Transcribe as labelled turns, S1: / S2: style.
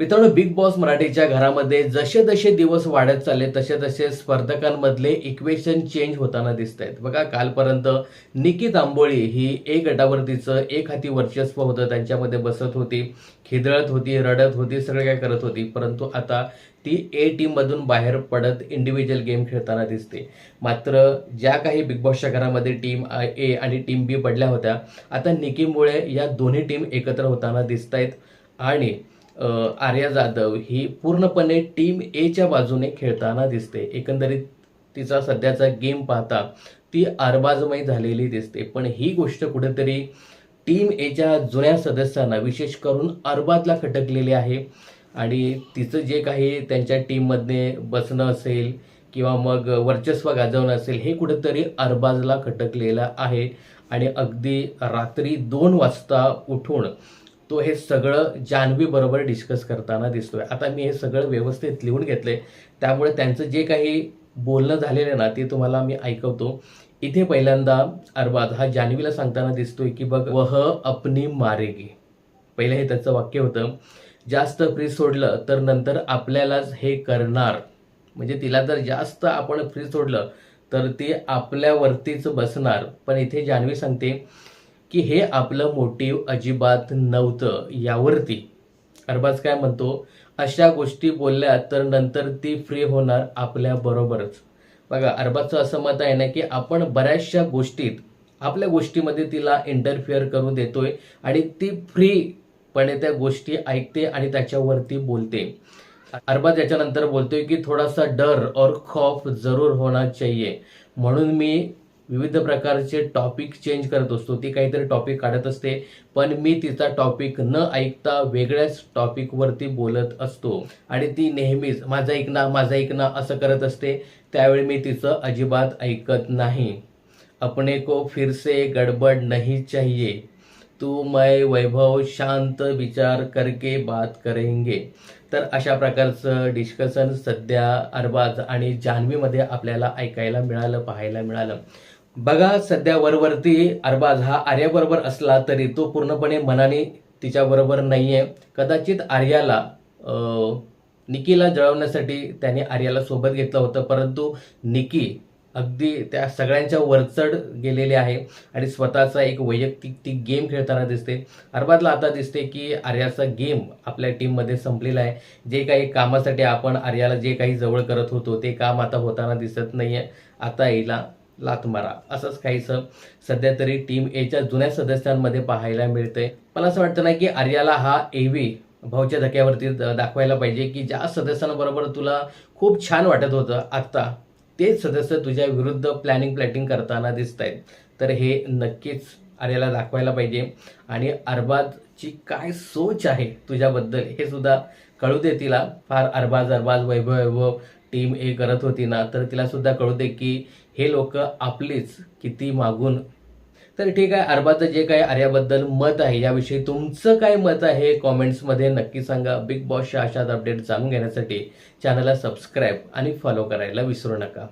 S1: मित्रांनो big boss मराठीच्या घरामध्ये जसे जसे दिवस वाढत चालले तसे तसे स्पर्धकांमधले इक्वेशन चेंज होताना दिसत आहेत बघा कालपर्यंत निकी तांबोळी ही एक गटावरतीचं एक हाती वर्चस्व होतं. त्यांच्यामध्ये बसत होती खिदळत होती रडत होती सगळं काय करत होती. परंतु आता ती ए टीममधून बाहेर पडत इंडिव्हिज्युअल गेम खेळताना दिसते. मात्र ज्या काही बिग बॉसच्या घरामध्ये टीम ए आणि टीम बी पडल्या होत्या आता निकीमुळे या दोन्ही टीम एकत्र होताना दिसत आहेत आणि आर्या जाधव ही पूर्णपणे टीम एच्या बाजूने खेळताना दिसते. एकंदरीत तिचा सध्याचा गेम पाहता ती आरबाजमय झालेली दिसते. पण ही गोष्ट कुठेतरी टीम एच्या जुन्या सदस्यांना विशेष करून अरबाजला खटकलेली आहे. आणि तिचं जे काही त्यांच्या टीममध्ये बसणं असेल किंवा मग वर्चस्व गाजवणं असेल हे कुठेतरी अरबाजला खटकलेलं आहे. आणि अगदी रात्री दोन वाजता उठून तो हे सगळं जान्हवीबरोबर डिस्कस करताना दिसतोय. आता मी हे सगळं व्यवस्थित लिहून घेतलंय. त्यामुळे त्यांचं जे काही बोलणं झालेलं आहे ना ते तुम्हाला मी ऐकवतो. इथे पहिल्यांदा अरबाज हा जान्हवीला सांगताना दिसतोय की बघ वह अपनी मारेगी. पहिलं हे त्याचं वाक्य होतं. जास्त फ्रीज सोडलं तर नंतर आपल्यालाच हे करणार. म्हणजे तिला जर जास्त आपण फ्रीज सोडलं तर ती आपल्यावरतीच बसणार. पण इथे जान्हवी सांगते की हे आपलं मोटिव्ह अजिबात नव्हतं यावरती. अरबाज काय म्हणतो अशा गोष्टी बोलल्या तर नंतर ती फ्री होणार आपल्या बरोबरच. बघा अरबाजचं असं मत आहे ना की आपण बऱ्याचशा गोष्टीत आपल्या गोष्टीमध्ये तिला इंटरफिअर करू देतोय आणि ती फ्रीपणे त्या गोष्टी ऐकते आणि त्याच्यावरती बोलते. अरबाज याच्यानंतर बोलतोय की थोडासा डर और खौफ जरूर होना चाहिए. म्हणून मी विविध प्रकारचे टॉपिक चेंज करत असतो. ती काहीतरी टॉपिक काढत असते. पण मी तिचा टॉपिक न ऐकता वेगळ्याच टॉपिकवरती बोलत असतो. आणि ती नेहमीच माझा ऐकना माझा ऐकना असं करत असते. त्यावेळी मी तिचं अजिबात ऐकत नाही. अपने को फिर से गडबड नहीं चाहिए. तू मैं वैभव शांत विचार करके बात करेंगे. तर अशा प्रकारचं डिस्कशन सध्या अरबाज आणि जान्हवीमध्ये आपल्याला ऐकायला मिळालं पाहायला मिळालं. बघा सध्या वरवरती अरबाज हा आर्याबरोबर असला तरी तो पूर्णपणे मनाने तिच्याबरोबर नाही आहे कदाचित आर्याला निकीला जळवण्यासाठी त्याने आर्याला सोबत घेतलं होतं परंतु निकी अगदी त्या सगळ्यांच्या वरचढ गेलेले आहे आणि स्वतःचा एक वैयक्तिक ती गेम खेळताना दिसते. अरबाजला आता दिसते की आर्याचा गेम आपल्या टीममध्ये संपलेला आहे. जे काही कामासाठी आपण आर्याला जे काही जवळ करत होतो ते काम आता होताना दिसत नाही आहे आता हिला लात मारा असंच काहीसं सध्या तरी टीम एच्या जुन्या सदस्यांमध्ये पाहायला मिळतंय. मला असं वाटतं ना की आर्याला हा एव्ही भाऊच्या धक्यावरती द- दाखवायला पाहिजे की ज्या सदस्यांबरोबर तुला खूप छान वाटत होतं आत्ता तेच सदस्य तुझ्या विरुद्ध प्लॅनिंग प्लॅटिंग करताना दिसत आहेत तर हे नक्कीच आर्याला दाखवायला पाहिजे. आणि अरबाजची काय सोच आहे तुझ्याबद्दल हे सुद्धा कळू दे तिला. फार अरबाज अरबाज वैभव वैभव टीम ए करत होती ना तर तिला सुद्धा कळू दे की हे लोक आपलीच किती मागून. तर ठीक आहे अरबाचं जे काही आर्याबद्दल मत आहे याविषयी तुमचं काय मत आहे कॉमेंट्समध्ये नक्की सांगा. बिग बॉसच्या अशाच अपडेट जाणून घेण्यासाठी चॅनलला सबस्क्राईब आणि फॉलो करायला विसरू नका.